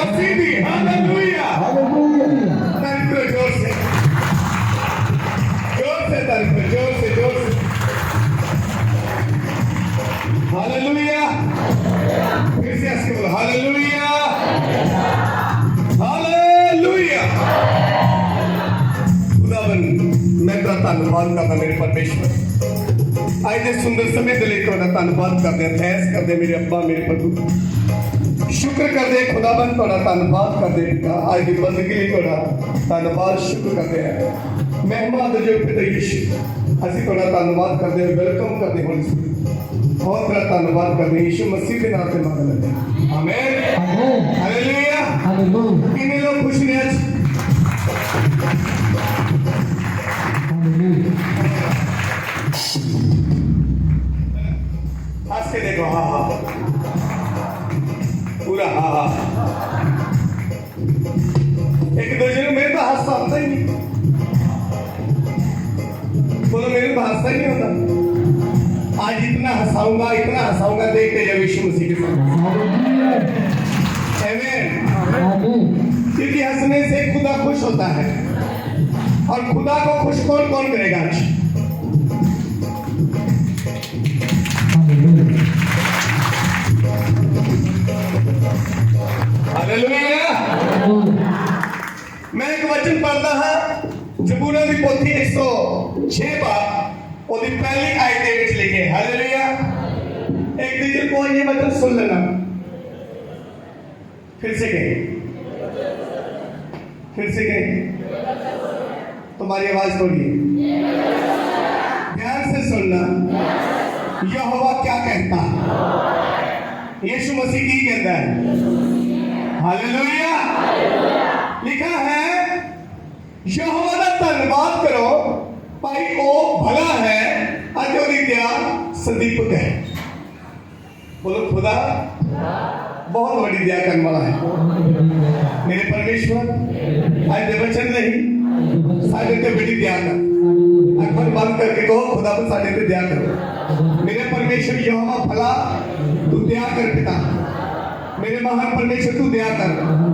washindi. Haleluya, haleluya. Nalikuwa Jose, Jose, nalikuwa Jose, Jose. Haleluya, Kristo asifiwe. Haleluya, haleluya. खुदावन मैं तेरा धन्यवाद करता मेरे परमेश्वर ਅੱਜ ਦੇ ਸੁੰਦਰ ਸਮੇਂ ਦੇ ਲਈ ਤੁਹਾਡਾ ਧੰਨਵਾਦ ਕਰਦੇ ਹਾਂ ਥੈਂਕਸ ਕਰਦੇ ਮੇਰੇ ਅੱਬਾ ਮੇਰੇ ਪ੍ਰਭੂ ਸ਼ੁਕਰ ਕਰਦੇ ਹਾਂ ਖੁਦਾਵੰਦ ਤੁਹਾਡਾ ਧੰਨਵਾਦ ਕਰਦੇ ਹਾਂ ਪਿਤਾ ਅੱਜ ਦੀ ਬੰਦਗੀ ਲਈ ਤੁਹਾਡਾ ਧੰਨਵਾਦ ਸ਼ੁਕਰ ਕਰਦੇ ਹਾਂ ਮਹਿਮਾ ਦੇ ਜੋ ਪਿਤਾ ਯਿਸੂ ਅਸੀਂ ਤੁਹਾਡਾ ਧੰਨਵਾਦ ਕਰਦੇ ਹਾਂ ਵੈਲਕਮ ਕਰਦੇ ਹਾਂ ਬਹੁਤ ਬੜਾ ਧੰਨਵਾਦ ਕਰਦੇ ਹਾਂ ਯਿਸੂ ਮਸੀਹ ਦੇ ਨਾਮ ਤੇ ਮੰਗ ਲੈਂਦੇ ਹਾਂ ਆਮੇਨ Amen. Hallelujah Hallelujah. ਕਿੰਨੇ ਲੋਕ ਖੁਸ਼ ਨੇ ਅੱਜ Hallelujah. हंस के देखो हाँ हाँ सही नहीं होता। आज इतना हंसाऊँगा इतना हंसाऊँगा, देख के जब यीशु मसीह के साथ क्योंकि हंसने से खुदा खुश होता है। और खुदा को खुश कौन कौन करेगा मैं एक वचन पढ़ता हाँ, हूँ जबूरा की पोथी एक सौ छह बार। ਉਹਦੀ ਪਹਿਲੀ ਆਇਤ ਦੇ ਵਿੱਚ ਲਿਖੇ ਹਾਲੇਲੂਇਆ एक दीजिए को ये वचन सुन लेना फिर से कहें फिर से कहें तुम्हारी आवाज बोलिए ध्यान से सुनना यहोवा क्या कहता है यीशु मसीह की कहता है हालेलुया लिखा है यहोवा ਦਾ ਧੰਨਵਾਦ क्या सदीपक है बोलो, खुदा। बहुत बड़ी दया करने वाला है। मेरे परमेश्वर, आज वचन नहीं, साढ़े ते बड़ी दया कर। अखबार बंद करके कहो, खुदा पर साढ़े ते दया करो। मेरे परमेश्वर यहोवा फला तू दया कर पिता। मेरे महान परमेश्वर, तू दया कर।